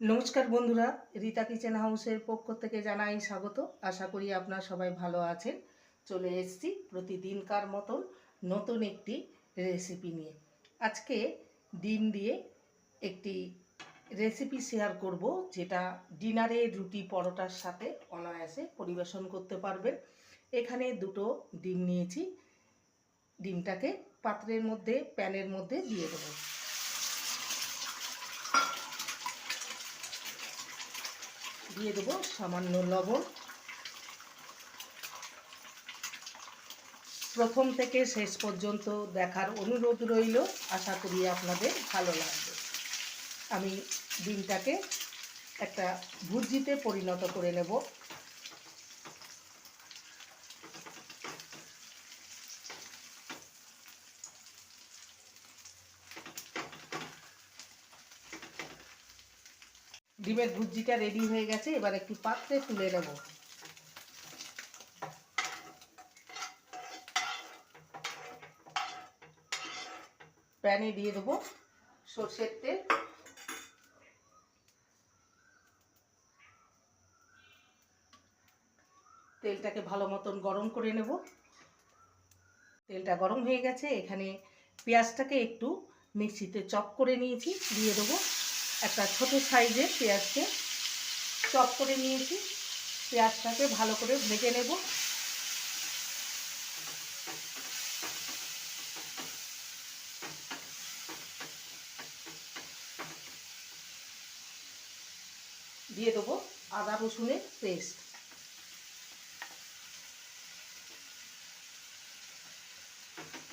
নমস্কার বন্ধুরা, রীতা কিচেন হাউসের পক্ষ থেকে জানাই স্বাগত। আশা করি আপনারা সবাই ভালো আছেন। চলে এসেছি প্রতিদিনকার মতন নতুন একটি রেসিপি নিয়ে। আজকে ডিম দিয়ে একটি রেসিপি শেয়ার করব, যেটা ডিনারে রুটি পরোটার সাথে অনায়াসে পরিবেশন করতে পারবেন। এখানে দুটো ডিম নিয়েছি। ডিমটাকে পাত্রের মধ্যে, প্যানের মধ্যে দিয়ে দেবো। দিয়ে দেবো সামান্য লবণ। প্রথম থেকে শেষ পর্যন্ত দেখার অনুরোধ রইল। আশা করি আপনাদের ভালো লাগবে। আমি ডিমটাকে একটা ভুজিতে পরিণত করে নেব। ডিমের ভুজিটা রেডি হয়ে গেছে, এবার একটি পাত্রে তুলে নেব। প্যানে দিয়ে দেবো সর্ষের তেল। তেলটাকে ভালো মতন গরম করে নেব। তেলটা গরম হয়ে গেছে, এখানে পেঁয়াজটাকে একটু মিক্সিতে চপ করে নিয়েছি, দিয়ে দেবো। একটা ছোট সাইজের পেঁয়াজকে চপ করে নিয়েছি। পেঁয়াজটাকে ভালো করে ভেজে নেব। দিয়ে দেবো আদা রসুনের পেস্ট।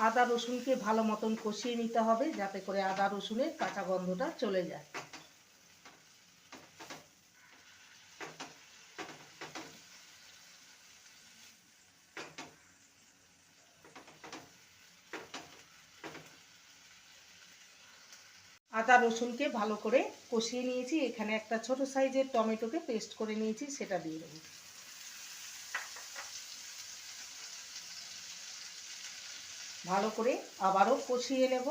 আদা রসুনকে ভালো মতন কষিয়ে নিতে হবে, যাতে করে আদা রসুনের কাঁচা গন্ধটা চলে যায়। আদা রসুনকে ভালো করে কষিয়ে নিয়েছি। এখানে একটা ছোট সাইজের টমেটোকে পেস্ট করে নিয়েছি, সেটা দিয়ে দেবো। ভালো করে আবারও কষিয়ে নেব।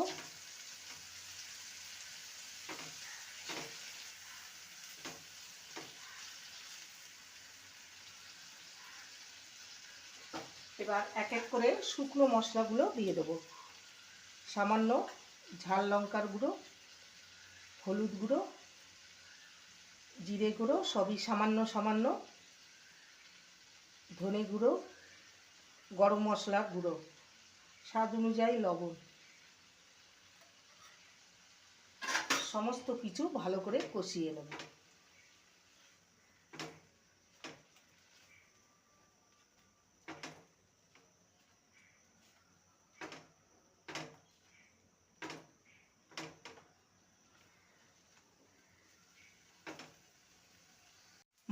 এবার এক এক করে শুকনো মশলাগুলো দিয়ে দেবো। সামান্য ঝাল লঙ্কার গুঁড়ো। হলুদ গুঁড়ো, জিরে গুঁড়ো, সবই সামান্য সামান্য, ধনে গুঁড়ো, গরম মশলা গুঁড়ো, স্বাদ অনুযায়ী লবণ। সমস্ত কিছু ভালো করে কষিয়ে নেব।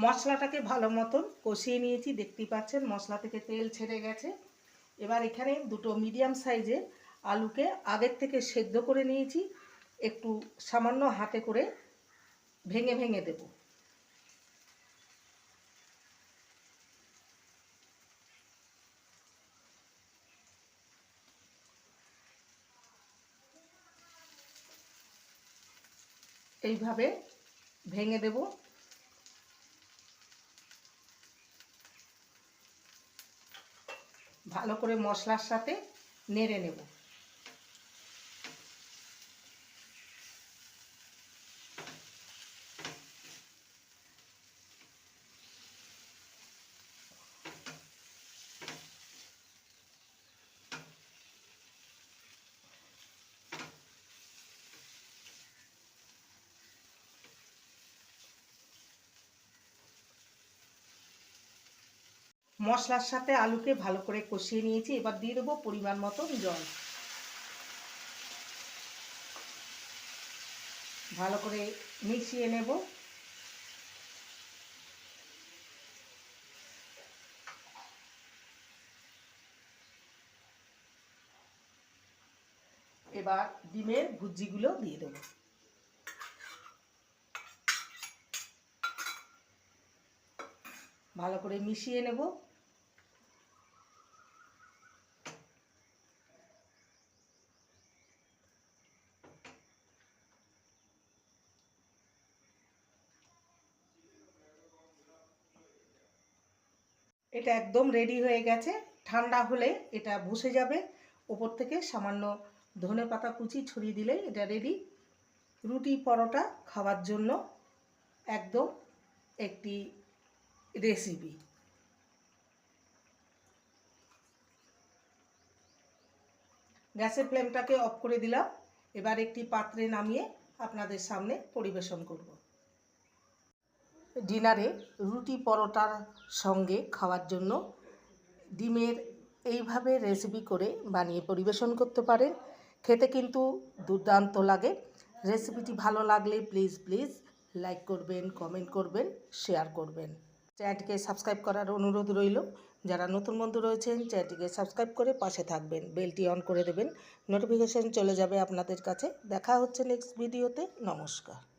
মশলাটাকে ভালো মতন কষিয়ে নিয়েছি, দেখতেই পাচ্ছেন মশলা থেকে তেল ছেড়ে গেছে। এবার এখানে দুটো মিডিয়াম সাইজে আলুকে আগের থেকে সেদ্ধ করে নিয়েছি, একটু সামান্য হাতে করে ভেঙে ভেঙে দেব। এইভাবে ভেঙে দেব। ভালো করে মশলার সাথে নেড়ে নেব। মশলার সাথে আলুকে ভালো করে কষিয়ে নিয়েছি। এবার দিয়ে দেবো পরিমাণ মতো জল। ভালো করে মিশিয়ে নেব। এবার ডিমের ভুজিগুলো দিয়ে দেবো। ভালো করে মিশিয়ে নেব। এটা একদম রেডি হয়ে গেছে। ঠান্ডা হলে এটা বসে যাবে। ওপর থেকে সামান্য ধনে পাতা কুচি ছড়িয়ে দিলে এটা রেডি রুটি পরোটা খাওয়ার জন্য একদম একটি রেসিপি গ্যাসের ফ্লেমটাকে অফ করে দিলাম। এবার একটি পাত্রে নামিয়ে আপনাদের সামনে পরিবেশন করব। ডিনারে রুটি পরোটার সঙ্গে খাওয়ার জন্য ডিমের এইভাবে রেসিপি করে বানিয়ে পরিবেশন করতে পারেন। খেতে কিন্তু দুর্দান্ত লাগে। রেসিপিটি ভালো লাগলে প্লিজ প্লিজ লাইক করবেন কমেন্ট করবেন শেয়ার করবেন। চ্যানেলটিকে সাবস্ক্রাইব করার অনুরোধ রইল। যারা নতুন বন্ধু রয়েছেন, চ্যানেলটিকে সাবস্ক্রাইব করে পাশে থাকবেন। বেলটি অন করে দেবেন। নোটিফিকেশন চলে যাবে আপনাদের কাছে। দেখা হচ্ছে নেক্সট ভিডিওতে নমস্কার।